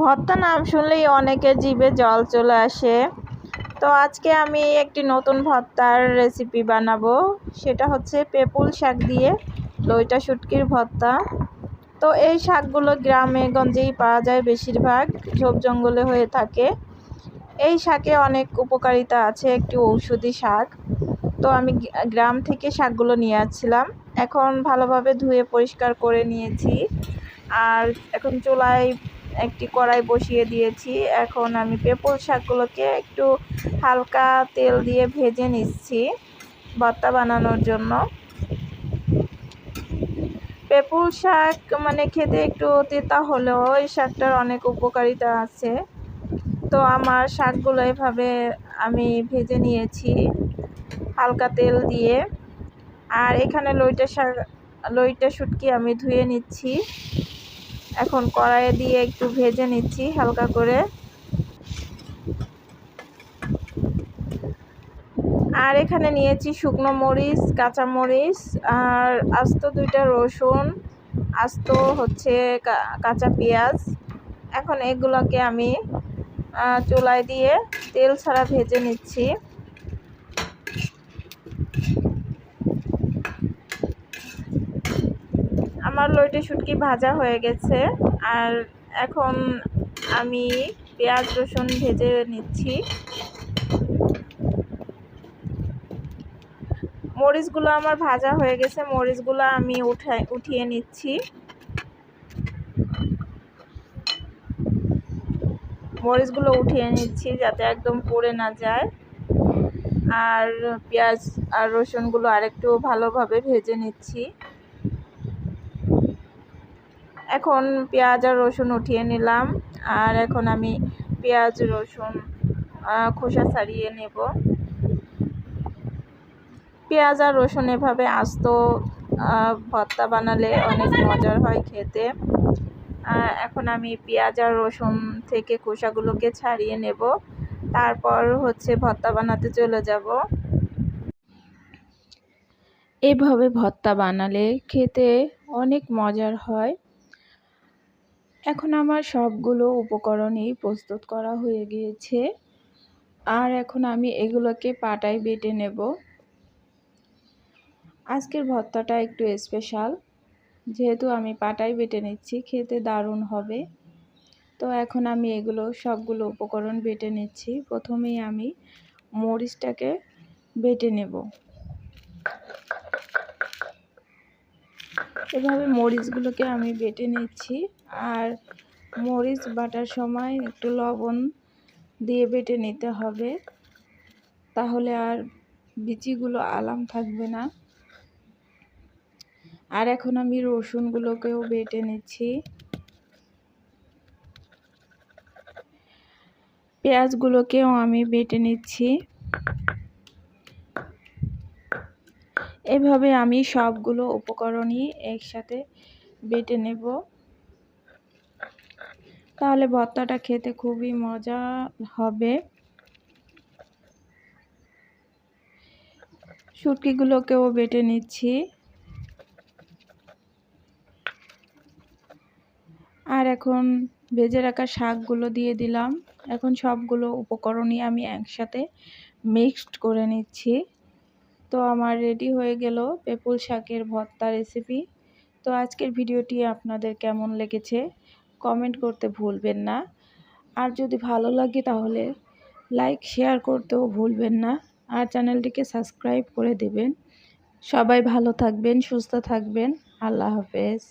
ভর্তা নাম শুনলেই অনেকের জিভে জল চলে আসে। তো আজকে আমি একটি নতুন ভর্তার রেসিপি বানাবো। সেটা হচ্ছে পেপুল শাক দিয়ে লইটা শুটকির ভর্তা। তো এই শাকগুলো গ্রামে গঞ্জেই পাওয়া যায় বেশিরভাগ, ঝোপ জঙ্গলে হয়ে থাকে। এই শাকে অনেক উপকারিতা আছে একটি ঔষধি শাক। তো আমি গ্রাম থেকে শাকগুলো নিয়ে আসছিলাম। এখন ভালোভাবে ধুয়ে পরিষ্কার করে নিয়েছি। আর এখন চুলায় একটি কড়াই বসিয়ে দিয়েছি। এখন আমি পেঁপল শাকগুলোকে একটু হালকা তেল দিয়ে ভেজে নিচ্ছি ভর্তা বানানোর জন্য। পেঁপুল শাক মানে খেতে একটু তেতা হলেও এই শাকটার অনেক উপকারিতা আছে। তো আমার শাকগুলো এভাবে আমি ভেজে নিয়েছি হালকা তেল দিয়ে। আর এখানে লইটা শাক, লইটা শুটকি আমি ধুয়ে নিচ্ছি। এখন কড়াইয়ে দিয়ে একটু ভেজে নিচ্ছি হালকা করে। আর এখানে নিয়েছি শুকনো মরিচ, কাঁচা মরিচ, আর আস্ত দুইটা রসুন, আস্ত হচ্ছে কাঁচা পেঁয়াজ। এখন এগুলোকে আমি চুলায় দিয়ে তেল ছাড়া ভেজে নিচ্ছি। আমার লইটে শুটকি ভাজা হয়ে গেছে। আর এখন আমি পেঁয়াজ রসুন ভেজে নিচ্ছি। মরিচগুলো আমার ভাজা হয়ে গেছে, মরিচগুলো আমি উঠাই উঠিয়ে নিচ্ছি। মরিচগুলো উঠিয়ে নিচ্ছি যাতে একদম পড়ে না যায়। আর পেঁয়াজ আর রসুনগুলো আরেকটু ভালোভাবে ভেজে নিচ্ছি। এখন পেঁয়াজ আর রসুন উঠিয়ে নিলাম। আর এখন আমি পেঁয়াজ, রসুন খোসা ছাড়িয়ে নেব। পেঁয়াজ আর রসুন এভাবে আস্ত ভর্তা বানালে অনেক মজার হয় খেতে। এখন আমি পেঁয়াজ আর রসুন থেকে খোসাগুলোকে ছাড়িয়ে নেব। তারপর হচ্ছে ভর্তা বানাতে চলে যাব। এভাবে ভর্তা বানালে খেতে অনেক মজার হয়। এখন আমার সবগুলো উপকরণই প্রস্তুত করা হয়ে গিয়েছে। আর এখন আমি এগুলোকে পাটায় বেটে নেব। আজকের ভর্তাটা একটু স্পেশাল যেহেতু আমি পাটায় বেটে নিচ্ছি, খেতে দারুণ হবে। তো এখন আমি এগুলো সবগুলো উপকরণ বেটে নিচ্ছি। প্রথমেই আমি মরিচটাকে বেটে নেব। এভাবে মরিচগুলোকে আমি বেটে নিচ্ছি। আর মরিচ বাটার সময় একটু লবণ দিয়ে বেটে নিতে হবে। তাহলে আর বিচিগুলো আলাম থাকবে না। আর এখন আমি রসুনগুলোকেও বেটে নিচ্ছি। পেঁয়াজগুলোকেও আমি বেটে নিচ্ছি। এভাবে আমি সবগুলো উপকরণই একসাথে বেটে নেব। তাহলে ভর্তাটা খেতে খুবই মজা হবে। শুটকিগুলোকেও বেটে নিচ্ছি। আর এখন ভেজে রাখা শাকগুলো দিয়ে দিলাম। এখন সবগুলো উপকরণই আমি একসাথে মিক্সড করে নিচ্ছি। তো আমার রেডি হয়ে গেল পেপুল শাকের ভর্তা রেসিপি তো আজকের ভিডিওটি আপনাদের কেমন লেগেছে কমেন্ট করতে ভুলবেন না। আর যদি ভালো লাগে তাহলে লাইক শেয়ার করতেও ভুলবেন না। আর চ্যানেলটিকে সাবস্ক্রাইব করে দেবেন। সবাই ভালো থাকবেন, সুস্থ থাকবেন। আল্লাহ হাফেজ।